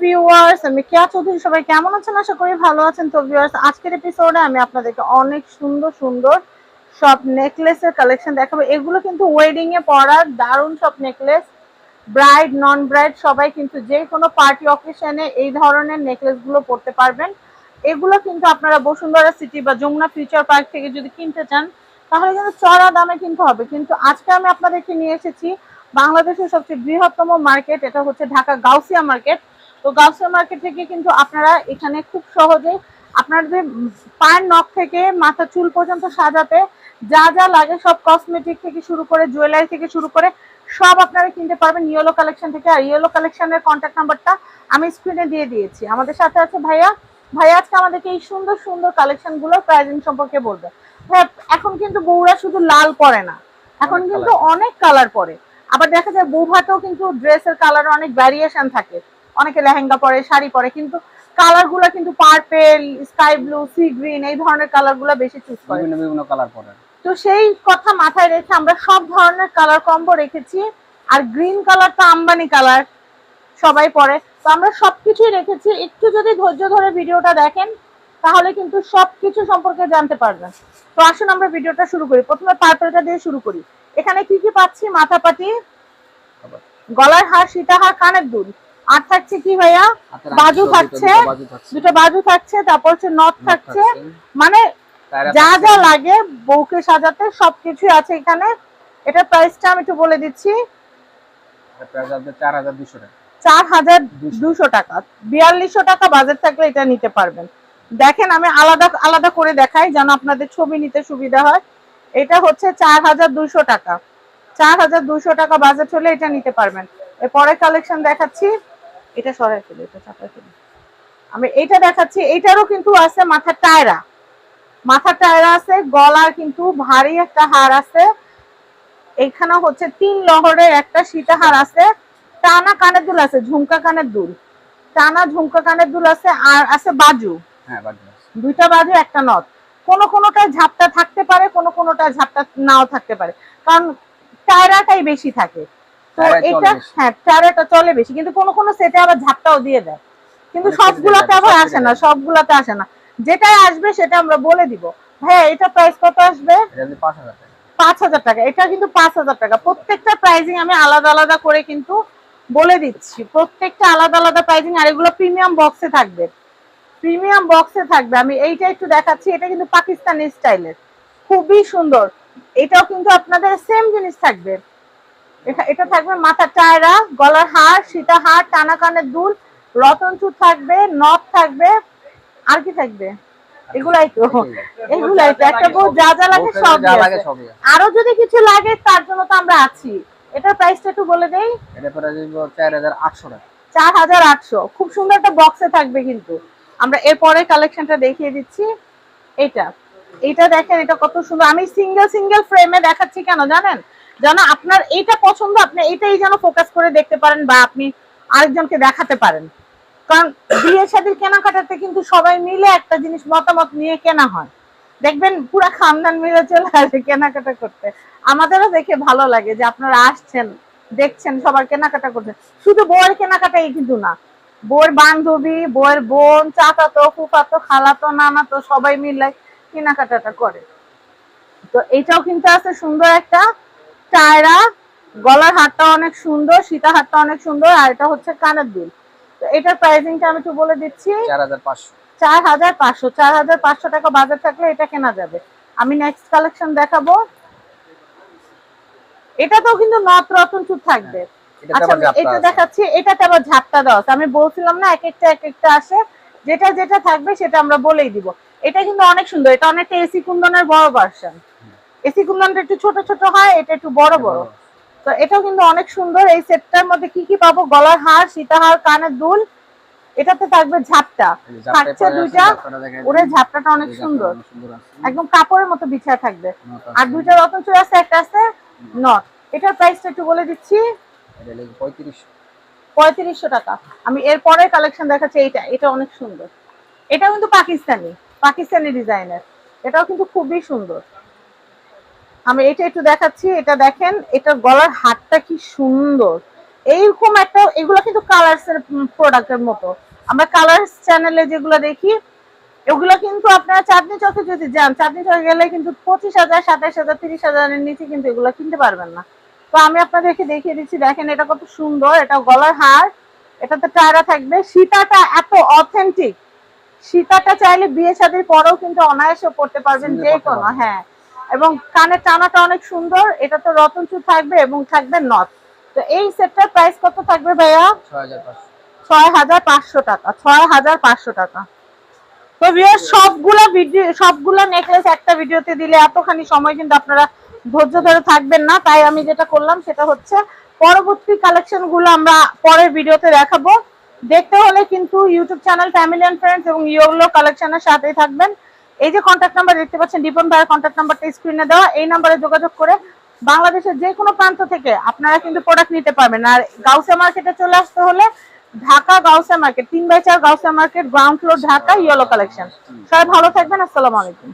আমি সবাই কেমন আছেন? ভালো আছেন। তো আজকের এপিসোডে আমি আপনাদেরকে অনেক সুন্দর সুন্দর সব নেকলেসের কালেকশন দেখাবো। এগুলো কিন্তু দারুণ সব নেকলেস ব্রাইড নন ব্রাইড সবাই কিন্তু যে কোনো পার্টি অকেশনে এই ধরনের নেকলেসগুলো পরতে পারবেন। এগুলো কিন্তু আপনারা বসুন্ধরা সিটি বা যমুনা ফিউচার পার্ক থেকে যদি কিনতে চান, তাহলে কিন্তু চড়া দামে কিনতে হবে। কিন্তু আজকে আমি আপনাদেরকে নিয়ে এসেছি বাংলাদেশের সবচেয়ে বৃহত্তম মার্কেট এটা হচ্ছে ঢাকা গাউসিয়া মার্কেট তো গাউসিয়া মার্কেট থেকে কিন্তু আপনারা এখানে খুব সহজে আপনাদের পায়ের নখ থেকে মাথা চুল পর্যন্ত সাজাতে যা যা লাগে সব কসমেটিক থেকে শুরু করে জুয়েলারি থেকে শুরু করে সব আপনারা কিনতে পারবেন ইয়েলো কালেকশন থেকে। আর ইয়েলো কালেকশনের কন্ট্যাক্ট নাম্বারটা আমি স্ক্রিনে দিয়ে দিয়েছি। আমাদের সাথে আছে ভাইয়া। ভাইয়া আজকে আমাদেরকে এই সুন্দর সুন্দর কালেকশনগুলো প্রাইজিং সম্পর্কে বলবে। হ্যাঁ এখন কিন্তু বউরা শুধু লাল পরে না। এখন কিন্তু অনেক কালার পরে। আবার দেখা যায় বৌভাতেও কিন্তু ড্রেসের কালার অনেক ভ্যারিয়েশন থাকে। অনেকে লেহেঙ্গা পরে শাড়ি পরে কিন্তু কালারগুলো কিন্তু purple sky blue sea green এই ধরনের কালারগুলো বেশি চুজ করে। বিভিন্ন বিভিন্ন কালার পড়ে তো সেই কথা মাথায় রেখে আমরা সব ধরনের কালার কম্বো রেখেছি আর গ্রিন কালার তো আম্বানি কালার সবাই পরে। তো আমরা সবকিছুই রেখেছি একটু যদি ধৈর্য ধরে ভিডিওটা দেখেন তাহলে কিন্তু সবকিছু সম্পর্কে জানতে পারবেন। তো আসুন আমরা ভিডিওটা শুরু করি। প্রথমে পার্পেলটা দিয়ে শুরু করি। এখানে কি কি পাচ্ছি মাথা পাটি আবার। গলার হার সীতাহার কানের দুল। আর থাকছে কি ভাইয়া? বাজু থাকছে, দুটো বাজু থাকছে। তারপর হচ্ছে নথ থাকছে। মানে যা যা লাগে বউকে সাজাতে সবকিছুই আছে এখানে। এটা প্রাইসটা আমি একটু বলে দিচ্ছি। এটা চার হাজার দুশো টাকা। চার হাজার দুশো। দুশো টাকা। বিয়াল্লিশশো টাকা বাজেট থাকলে এটা নিতে পারবেন। দেখেন আমি আলাদা আলাদা করে দেখাই যেন আপনাদের ছবি নিতে সুবিধা হয়। এটা হচ্ছে চার হাজার দুশো টাকা। চার হাজার দুশো টাকা বাজেট হলে এটা নিতে পারবেন। এরপরে কালেকশন দেখাচ্ছি। এটা সরাই ফেলি এটা চাপাই ফেলি। আমি এইটা দেখাচ্ছি এইটারও কিন্তু আছে মাথার টায়রা। মাথার টায়রা আছে গলার কিন্তু ভারী একটা হার আছে। এখানে হচ্ছে তিন লহরের একটা সীতাহার আছে। টানা কানের দুল আছে ঝুমকা কানের দুল। টানা ঝুমকা কানের দুল আছে আর আছে বাজু। হ্যাঁ। দুইটা বাজু একটা নথ। কোন কোনটা ঝাপটা থাকতে পারে কোন কোনটা ঝাপটা নাও থাকতে পারে। কারণ টায়রাটাই বেশি থাকে। তো এটা বেশি। হ্যাঁ টায়রাটা চলে বেশি কিন্তু কোন কোন সেটে আবার ঝাপটাও দিয়ে দেয়। কিন্তু সবগুলাতে আবার আসে না। সবগুলাতে আসে না। যেটাই আসবে সেটা আমরা বলে দিব। হ্যাঁ এটা প্রাইস কত আসবে? পাঁচ হাজার টাকা। এটা কিন্তু পাঁচ হাজার টাকা। প্রত্যেকটা প্রাইজিং আমি আলাদা আলাদা করে কিন্তু বলে দিচ্ছি। প্রত্যেকটা আলাদা আলাদা প্রাইজিং আর এগুলো প্রিমিয়াম বক্সে থাকবে। প্রিমিয়াম বক্সে থাকবে। আমি এইটা একটু দেখাচ্ছি এটা কিন্তু পাকিস্তানি স্টাইলের খুবই সুন্দর। এটাও কিন্তু আপনাদের সেম জিনিস থাকবে। এটা- এটা থাকবে মাথা টায়রা গলার হার সীতা হার টানা কানের দুল রতন চুর থাকবে নথ থাকবে আর কি থাকবে? এগুলাই তো। এগুলাই। তো। একটা বউ যা যা লাগে সব যা লাগে সবই আছে। আরও যদি কিছু লাগে তার জন্য তো আমরা আছি। এটার প্রাইসটা একটু বলে দেই। এটা প্রাইস চার হাজার আটশো টাকা। চার হাজার আটশো। খুব সুন্দর একটা বক্সে থাকবে কিন্তু। আমরা এরপরে কালেকশনটা দেখিয়ে দিচ্ছি। এটা। এটা দেখেন এটা কত সুন্দর। আমি সিঙ্গেল সিঙ্গেল ফ্রেমে দেখাচ্ছি কেন জানেন? যেন আপনার এইটা পছন্দ, আপনি এটাই যেন ফোকাস করে দেখতে পারেন বা আপনি আরেকজনকে দেখাতে পারেন। কারণ বিয়ে, শাদীর কেনাকাটাতে কিন্তু সবাই মিলে একটা জিনিস মতামত নিয়ে কেনা হয়। দেখবেন পুরা খানদান মিলে চলে আসে কেনাকাটা করতে। আমাদেরও দেখে ভালো লাগে যে আপনারা আসছেন, দেখছেন, সবার কেনাকাটা করছেন। শুধু বউয়ের কেনাকাটাই কিন্তু না। বউয়ের বান্ধবী, বউয়ের বোন, চাচাতো, ফুফাতো, খালাতো, নানাতো সবাই মিলে কেনাকাটাটা করে। তো এইটাও কিন্তু আছে সুন্দর একটা টায়রা গলার হাতটা অনেক সুন্দর সীতা হাতটা অনেক সুন্দর আর এটা হচ্ছে কানের দুল। তো এটার প্রাইসিংটা আমি একটু বলে দিচ্ছি। চার হাজার পাঁচশো। চার হাজার পাঁচশো চার হাজার পাঁচশো টাকা বাজার থাকলে এটা কেনা যাবে। আমি নেক্সট কালেকশন দেখাবো। এটাতেও কিন্তু নথ রতন চুর থাকবে। এটা আচ্ছা এটা। দেখাচ্ছি এটাতে আবার ঝাপটা দেওয়া আমি বলছিলাম না এক একটা এক একটা আসে। যেটা যেটা থাকবে সেটা আমরা বলেই দিব। এটা কিন্তু অনেক সুন্দর এটা অনেকটা এসি কুন্দনের বড় ভার্সন এসি কুন্দনটা একটু ছোট ছোট হয় এটা একটু বড় বড়। তো এটাও কিন্তু অনেক সুন্দর এই সেটটার মধ্যে কি কি পাবো? গলার হার সীতাহার কানের দুল এটাতে থাকবে ঝাপটা। থাকছে দুইটা ওরে ঝাপটাটা অনেক সুন্দর। একদম কাপড়ের মতো বিছায় থাকবে। আর দুইটা রতন চুর আছে একটা আছে নট। এটার প্রাইসটা একটু বলে দিচ্ছি। এটা লেগে পঁয়ত্রিশশো। টাকা। আমি এরপরে কালেকশন দেখাচ্ছি এইটা এটা অনেক সুন্দর। এটা কিন্তু পাকিস্তানি পাকিস্তানি ডিজাইনের এটাও কিন্তু খুবই সুন্দর। আমি এটা একটু দেখাচ্ছি এটা দেখেন এটা গলার হাতটা কি সুন্দর। এইরকম একটা এগুলো কিন্তু কালার্স এর প্রোডাক্টের মতো। আমরা কালার্স চ্যানেলে যেগুলো দেখি এগুলো কিন্তু আপনারা চাঁদনি চকে যদি যান চাঁদনি চকে গেলে কিন্তু পঁচিশ হাজার সাতাশ হাজার তিরিশ হাজারের নিচে কিন্তু এগুলো কিনতে পারবেন না। তো আমি আপনাদেরকে দেখিয়ে দিচ্ছি দেখেন এটা কত সুন্দর এটা গলার হার এটাতে টায়রা থাকবে। সীতাটা এত অথেন্টিক সীতাটা চাইলে বিয়ে শাদীর পরেও কিন্তু অনায়াসে পড়তে পারবেন যে কোনো হ্যাঁ। এবং কানের টানাটা অনেক সুন্দর এটা তো রতনচু থাকবে এবং থাকবে নথ। তো এই সেটটার প্রাইস কত থাকবে ভাইয়া? ছয় হাজার পাঁচশো টাকা, ছয় হাজার পাঁচশো টাকা। তো ভিউয়ার সবগুলা ভিডিও সবগুলা নেকলেস একটা ভিডিওতে দিলে এতখানি সময় কিন্তু আপনারা ধৈর্য ধরে থাকবেন না। তাই আমি যেটা করলাম সেটা হচ্ছে, পরবর্তী কালেকশনগুলো আমরা পরের ভিডিওতে দেখাবো। দেখতে হলে কিন্তু YouTube channel family and friends এবং ইয়োলো কালেকশনের সাথেই থাকবেন। এই যে কন্ট্যাক্ট নাম্বার দেখতে পাচ্ছেন, দীপন ভাইয়ের কন্ট্যাক্ট নাম্বারটা স্ক্রিনে দেওয়া। এই নাম্বারে যোগাযোগ করে বাংলাদেশের যে কোনো প্রান্ত থেকে আপনারা কিন্তু প্রোডাক্ট নিতে পারবেন। আর গাউসা মার্কেটে চলে আসতে হলে ঢাকা গাউসে মার্কেট তিন বাই চার Gausia market ground floor Dhaka Yellow collection সবাই ভালো থাকবেন, আসসালামু আলাইকুম।